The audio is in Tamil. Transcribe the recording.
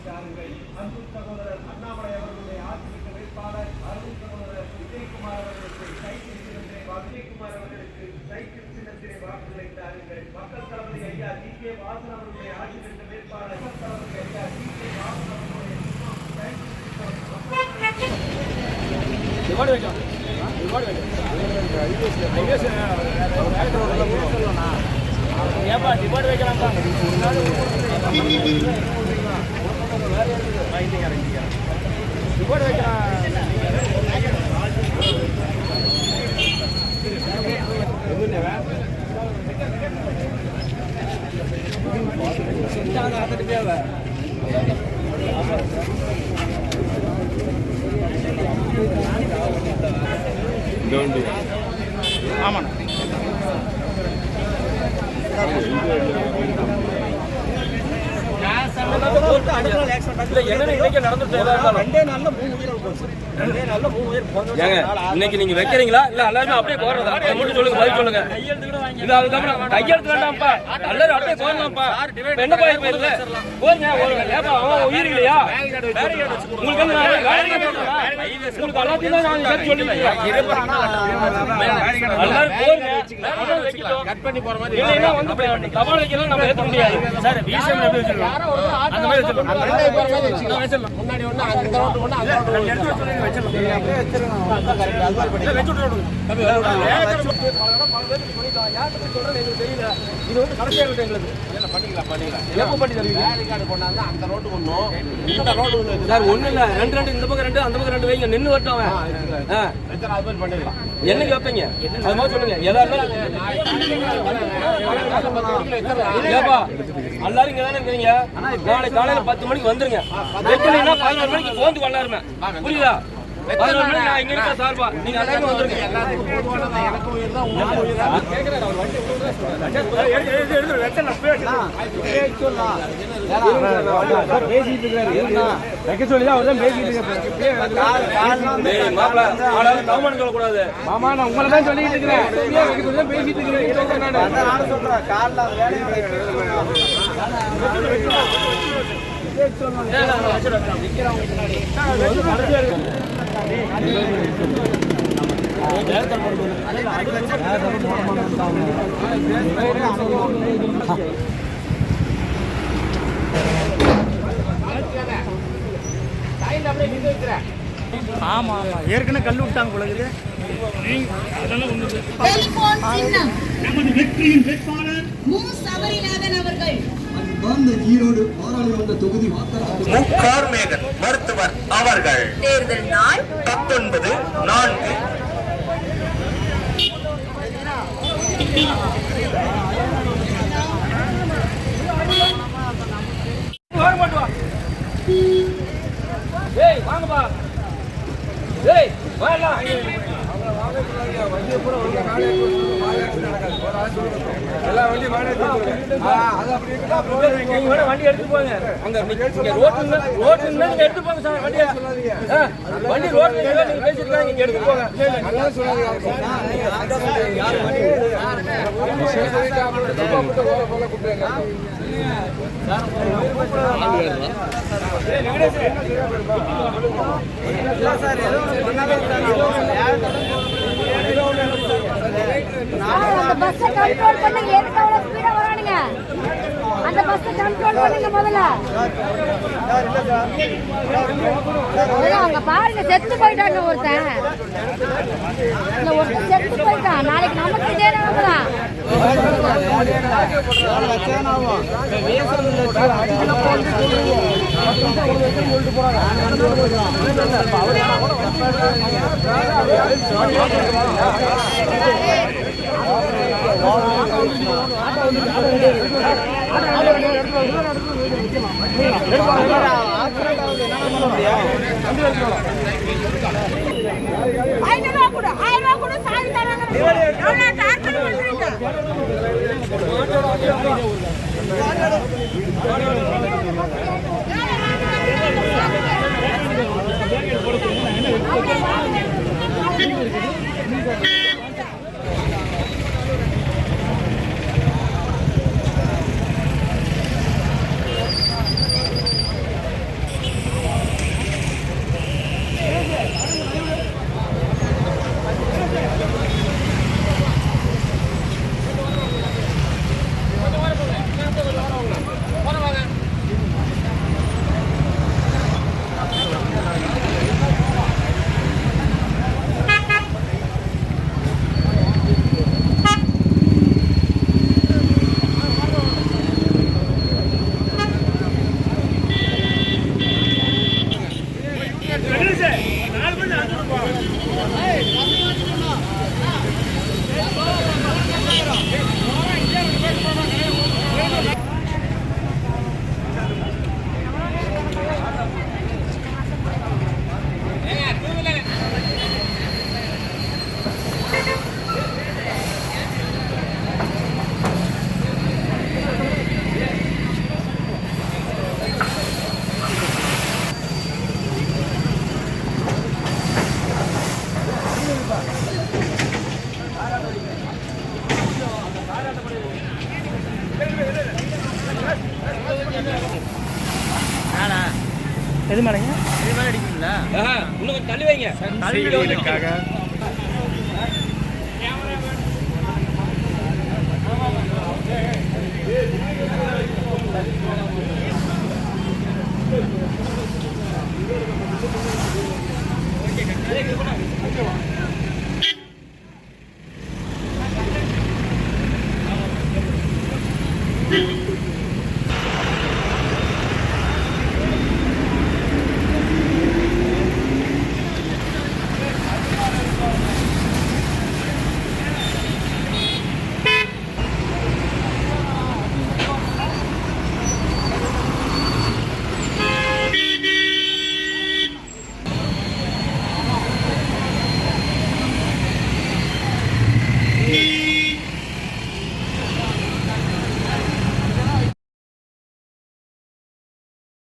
வாக்களித்தார்கள் அன்பு சகோதரர் அண்ணாமலை அவர்களுடைய ஆட்சிக்கு வேட்பாளர் அருண் சகோதரர் விஜயகுமார் அவர்களுக்கு சைக்கிள் சின்னத்திலே விஜயகுமார் அவர்களுக்கு சைக்கிள் சின்னத்திலே வாக்குகளை தாருங்கள். மக்கள் தளபதி ஐயா டி கே. வாசன் அவர்களுடைய ஆட்சிக்கு வேட்பாளர் மக்கள் தளபதி ஐயா டி கே. வாசன் அவர்களுடைய சின்னம் சைக்கிள் சின்னம் ரிவார்டு வைக்கலாம் ரிவார்டு வைக்கலாம் ஆமாண்ணா. இன்னைக்கு நீங்க வைக்கிறீங்களா? இல்ல எல்லாருமே அப்படியே போடுறதா மட்டும் சொல்லுங்க பதில் சொல்லுங்க. இல்ல அதுக்கப்புறம் கையெழுத்து வேண்டாம்ப்பா. எல்லாரும் அப்படியே போடலாம்ப்பா என்ன போய் போயிருது போங்க அவன் உயிர் இல்லையா? உங்களுக்கு உங்களுக்கு எல்லாத்தையும் தான் நான் இல்லைன்னா வந்து தபால் வைக்கலாம் நம்ம ஏற்ற முடியாது. சார் பிசிஎம் எப்படி வச்சிருக்கோம்? முன்னாடி ஒண்ணு அந்த ரோட்டு ஒண்ணு. எப்ப பண்ணி தருவீங்க? சார், ஒண்ணும் இல்ல. ரெண்டு, ரெண்டு, இந்த பக்கம் ரெண்டு, அந்த பக்கம் ரெண்டு வைங்க. நின்னு வரட்டும். என்னைக்கு வைப்பீங்க? அது மாதிரி சொல்லுங்க. எதா இருந்தாலும் ஏப்பா, எல்லாரும் இங்க தானே இருக்கீங்க? நாளை காலையில பத்து மணிக்கு வந்துருங்க எப்படின்னா பதினோரு மணிக்கு போந்து கொண்டாருமே புரியுதா மாமா நான் உங்களை தான் சொல்லிட்டு இருக்கிறேன். பேசிட்டு இருக்கிறேன் சொல்றேன் காலைல வேலையை. ஆமா ஆமா. ஏற்கனவே கல் விட்டாங்க பொழுது அதெல்லாம் சின்னம். நமது வெற்றியின் வேட்பாளர் மு சபரிநாதன் அவர்கள் அன்பார்ந்த ஈரோடு பாராளுமன்ற தொகுதி வாக்காளர் முக்கார்மேகன் மருத்துவர் அவர்கள் தேர்தல் நாள் பத்தொன்பது நான்கு. ஏய், வாங்கப்பா. ஏய், வா எல்லாம். நீங்க வேணா வண்டி எடுத்து போங்க. அங்க நீங்க- இங்க நீங்க எடுத்து போங்க சார், வண்டியை. வண்டி ரோட்ல நீங்க பேசிட்டு இங்க எடுத்து போங்க. அந்த பஸ்ஸை கண்ட்ரோல் பண்ணுங்க எதுக்கு அவ்வளவு ஸ்பீடா வரானுங்க? அந்த பஸ் கண்ட்ரோல் பண்ணுங்க முதல்ல. அதான் அங்க பாருங்க செத்து போயிட்டாங்க ஒருத்தன். இந்த ஒருத்தன் செத்து போயிட்டான். நாளைக்கு நமக்கு இதே நிலைமை தான். ஐநூறுவா கொடு ஆயிரம் ரூபா கொடு சாமி தராங்க. எவ்வளோ டார்ச்சர் பண்ணுறீங்க இன்னும் கொஞ்சம் தள்ளி